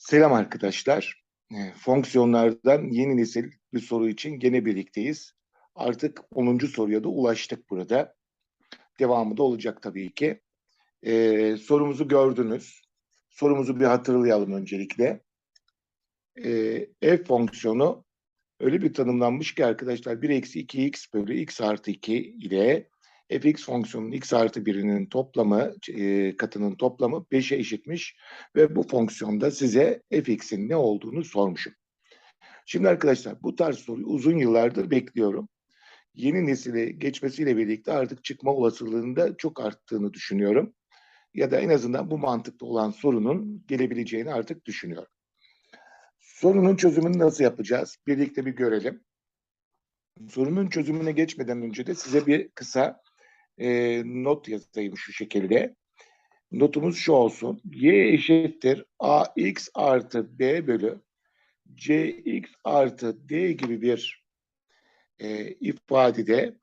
Selam arkadaşlar. E, Fonksiyonlardan yeni nesil bir soru için gene birlikteyiz. Artık 10. soruya da ulaştık burada. Devamı da olacak tabii ki. E, sorumuzu gördünüz. Sorumuzu bir hatırlayalım öncelikle. E, f fonksiyonu öyle bir tanımlanmış ki arkadaşlar 1 eksi 2x bölü x artı 2 ile fx fonksiyonunun x artı 1'inin toplamı, e, katının toplamı 5'e eşitmiş ve bu fonksiyonda size fx'in ne olduğunu sormuşum. Şimdi arkadaşlar bu tarz soruyu uzun yıllardır bekliyorum. Yeni nesile geçmesiyle birlikte artık çıkma olasılığının da çok arttığını düşünüyorum. Ya da en azından bu mantıkta olan sorunun gelebileceğini artık düşünüyorum. Sorunun çözümünü nasıl yapacağız? Birlikte bir görelim. Sorunun çözümüne geçmeden önce de size bir kısa e, not yazayım şu şekilde. Notumuz şu olsun. Y eşittir ax artı b bölü cx artı d gibi bir e, ifadede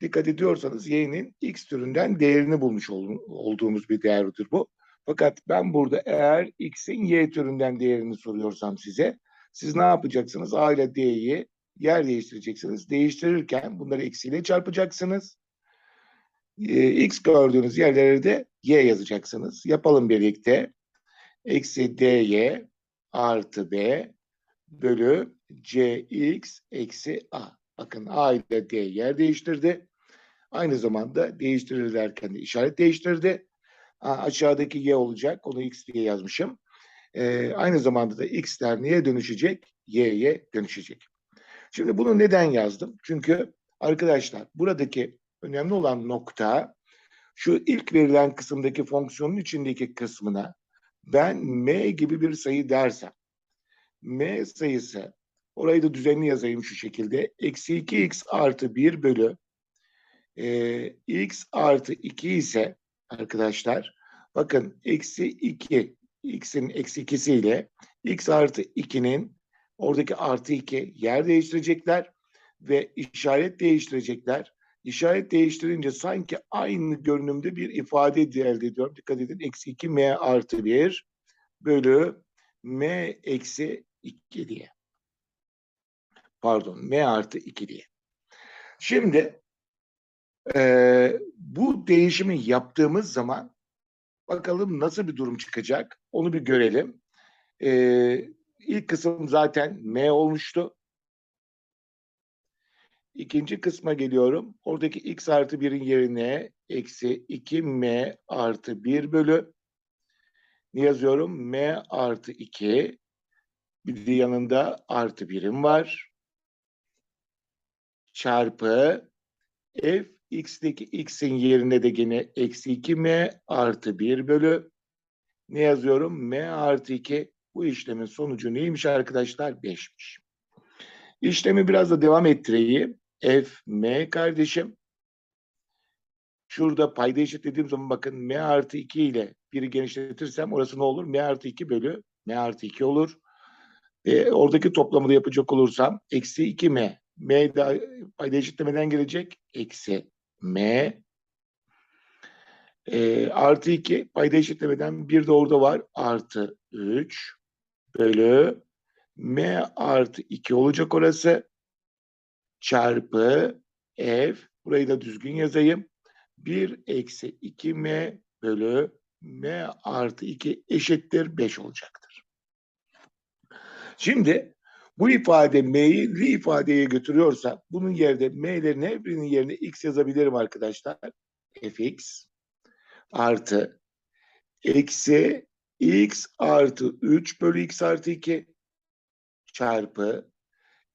dikkat ediyorsanız y'nin x türünden değerini bulmuş ol, olduğumuz bir değerdir bu. Fakat ben burada eğer x'in y türünden değerini soruyorsam size siz ne yapacaksınız? A ile d'yi yer değiştireceksiniz. Değiştirirken bunları eksiyle çarpacaksınız e, x gördüğünüz yerlere de y yazacaksınız. Yapalım birlikte. Eksi dy artı b bölü cx eksi a. Bakın a ile d yer değiştirdi. Aynı zamanda değiştirirlerken de işaret değiştirdi. A, aşağıdaki y olacak. Onu x diye yazmışım. Ee, aynı zamanda da x'ler neye dönüşecek? y'ye dönüşecek. Şimdi bunu neden yazdım? Çünkü arkadaşlar buradaki önemli olan nokta şu ilk verilen kısımdaki fonksiyonun içindeki kısmına ben m gibi bir sayı dersem m sayısı orayı da düzenli yazayım şu şekilde eksi 2x artı 1 bölü e, x artı 2 ise arkadaşlar bakın eksi 2 x'in eksi 2'si ile x artı 2'nin oradaki artı 2 yer değiştirecekler ve işaret değiştirecekler işaret değiştirince sanki aynı görünümde bir ifade elde ediyorum. Dikkat edin. Eksi 2 m artı 1 bölü m eksi 2 diye. Pardon m artı 2 diye. Şimdi e, bu değişimi yaptığımız zaman bakalım nasıl bir durum çıkacak onu bir görelim. E, ilk kısım zaten m olmuştu. İkinci kısma geliyorum. Oradaki x artı 1'in yerine eksi 2m artı 1 bölü ne yazıyorum? m artı 2 bir de yanında artı 1'im var. Çarpı f x'teki x'in yerine de gene eksi 2m artı 1 bölü ne yazıyorum? m artı 2 bu işlemin sonucu neymiş arkadaşlar? 5'miş. İşlemi biraz da devam ettireyim f m kardeşim. Şurada payda eşitlediğim zaman bakın m artı 2 ile biri genişletirsem orası ne olur? m artı 2 bölü m artı 2 olur. E, oradaki toplamı da yapacak olursam eksi 2 m. m da payda eşitlemeden gelecek. Eksi m. E, artı 2 payda eşitlemeden bir de orada var. Artı 3 bölü m artı 2 olacak orası çarpı f burayı da düzgün yazayım. 1 eksi 2m bölü m artı 2 eşittir 5 olacaktır. Şimdi bu ifade m'yi li ifadeye götürüyorsa bunun yerine m'lerin her birinin yerine x yazabilirim arkadaşlar. fx artı eksi x artı 3 bölü x artı 2 çarpı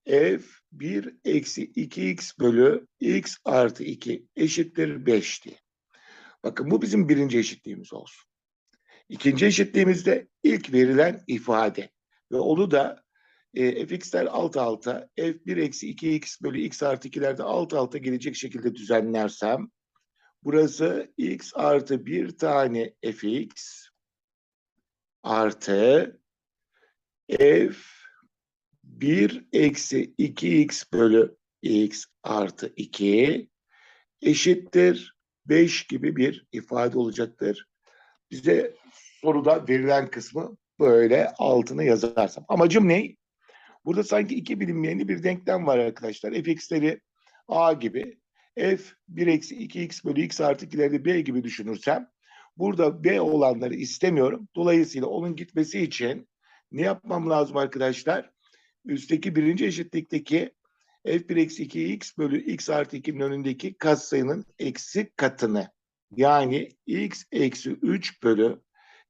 f 1 eksi 2x bölü x artı 2 eşittir 5 diye. Bakın bu bizim birinci eşitliğimiz olsun. İkinci eşitliğimizde ilk verilen ifade ve onu da e, fx'ler alt alta f1 eksi 2x bölü x artı 2'lerde alt alta gelecek şekilde düzenlersem burası x artı bir tane fx artı f 1 eksi 2x bölü x artı 2 eşittir 5 gibi bir ifade olacaktır. Bize soruda verilen kısmı böyle altına yazarsam. Amacım ne? Burada sanki iki bilinmeyeni bir denklem var arkadaşlar. fx'leri a gibi f 1 eksi 2x bölü x artı 2'leri b gibi düşünürsem burada b olanları istemiyorum. Dolayısıyla onun gitmesi için ne yapmam lazım arkadaşlar? Üstteki birinci eşitlikteki f1 eksi 2x bölü x artı 2'nin önündeki katsayının eksi katını yani x eksi 3 bölü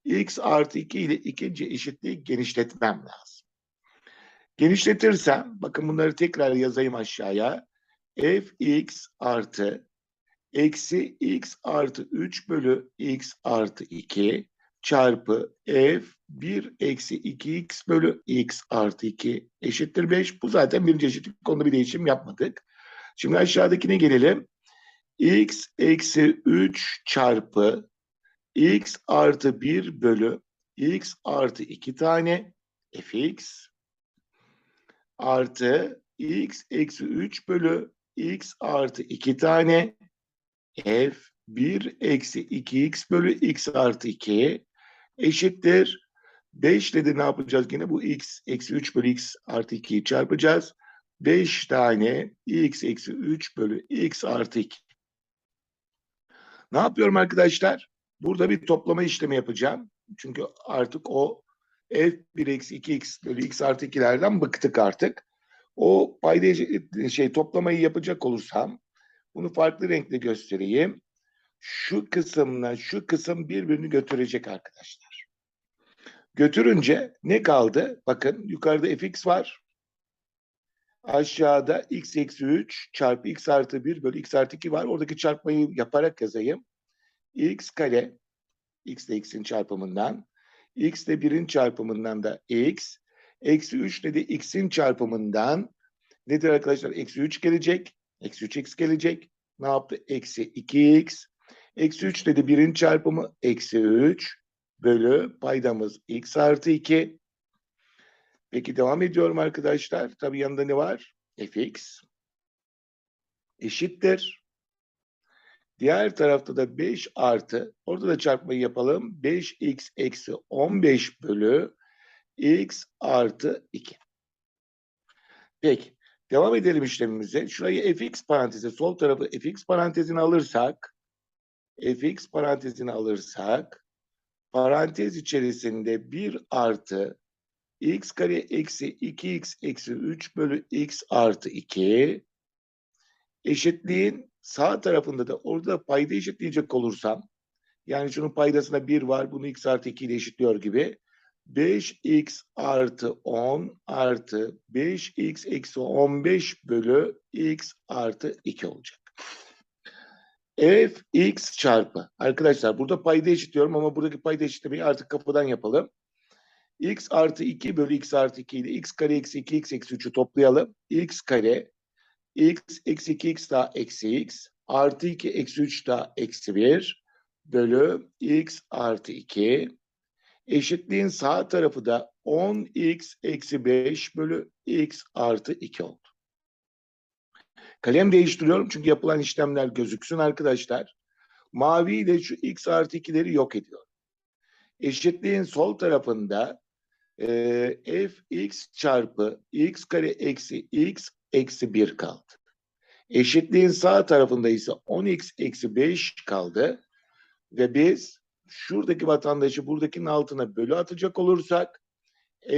x artı 2 ile ikinci eşitliği genişletmem lazım. Genişletirsem, bakın bunları tekrar yazayım aşağıya. fx artı eksi x artı 3 bölü x artı 2 çarpı f 1 eksi 2x bölü x artı 2 eşittir 5. Bu zaten birinci eşitlik. Konuda bir değişim yapmadık. Şimdi aşağıdakine gelelim. x eksi 3 çarpı x artı 1 bölü x artı 2 tane fx artı x eksi 3 bölü x artı 2 tane f 1 eksi 2x bölü x artı 2 eşittir. 5 ile de ne yapacağız yine? Bu x eksi 3 bölü x artı 2'yi çarpacağız. 5 tane x eksi 3 bölü x artı 2. Ne yapıyorum arkadaşlar? Burada bir toplama işlemi yapacağım. Çünkü artık o f1 eksi 2x bölü x artı 2'lerden bıktık artık. O payda şey toplamayı yapacak olursam bunu farklı renkle göstereyim. Şu kısımla şu kısım birbirini götürecek arkadaşlar. Götürünce ne kaldı? Bakın yukarıda fx var. Aşağıda x eksi 3 çarpı x artı 1 bölü x artı 2 var. Oradaki çarpmayı yaparak yazayım. x kare x ile x'in çarpımından x ile 1'in çarpımından da x eksi 3 ile de x'in çarpımından nedir arkadaşlar? Eksi 3 gelecek. Eksi 3x gelecek. Ne yaptı? Eksi 2x. Eksi 3 ile de 1'in çarpımı eksi 3 bölü paydamız x artı 2. Peki devam ediyorum arkadaşlar. Tabii yanında ne var? fx eşittir. Diğer tarafta da 5 artı, orada da çarpmayı yapalım. 5x eksi 15 bölü x artı 2. Peki, devam edelim işlemimize. Şurayı fx parantezi, sol tarafı fx parantezini alırsak, fx parantezini alırsak, parantez içerisinde 1 artı x kare eksi 2x eksi 3 bölü x artı 2 eşitliğin sağ tarafında da orada payda eşitleyecek olursam yani şunun paydasında 1 var bunu x artı 2 ile eşitliyor gibi 5x artı 10 artı 5x eksi 15 bölü x artı 2 olacak. F x çarpı. Arkadaşlar burada payda eşitliyorum ama buradaki payda eşitlemeyi artık kapıdan yapalım. x artı 2 bölü x artı 2 ile x kare eksi 2 x eksi 3'ü toplayalım. x kare x eksi 2x daha eksi x artı 2 eksi 3 daha eksi 1 bölü x artı 2 eşitliğin sağ tarafı da 10x eksi 5 bölü x artı 2 oldu. Kalem değiştiriyorum çünkü yapılan işlemler gözüksün arkadaşlar. Mavi ile şu x artı 2'leri yok ediyor. Eşitliğin sol tarafında e, fx çarpı x kare eksi x eksi 1 kaldı. Eşitliğin sağ tarafında ise 10x eksi 5 kaldı. Ve biz şuradaki vatandaşı buradakinin altına bölü atacak olursak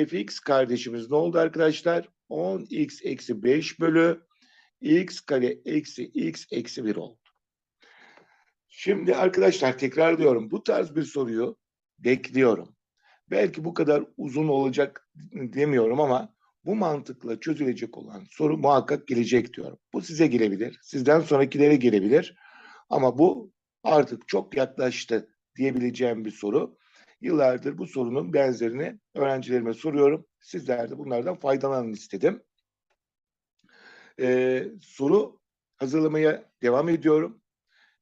fx kardeşimiz ne oldu arkadaşlar? 10x eksi 5 bölü x kare eksi x eksi 1 oldu. Şimdi arkadaşlar tekrar diyorum bu tarz bir soruyu bekliyorum. Belki bu kadar uzun olacak demiyorum ama bu mantıkla çözülecek olan soru muhakkak gelecek diyorum. Bu size gelebilir, sizden sonrakilere gelebilir ama bu artık çok yaklaştı diyebileceğim bir soru. Yıllardır bu sorunun benzerini öğrencilerime soruyorum. Sizler de bunlardan faydalanın istedim. Ee, soru hazırlamaya devam ediyorum.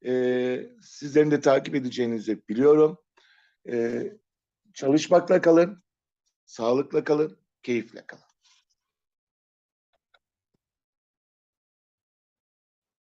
Ee, sizlerin de takip edeceğinizi biliyorum. Ee, çalışmakla kalın, sağlıkla kalın, keyifle kalın.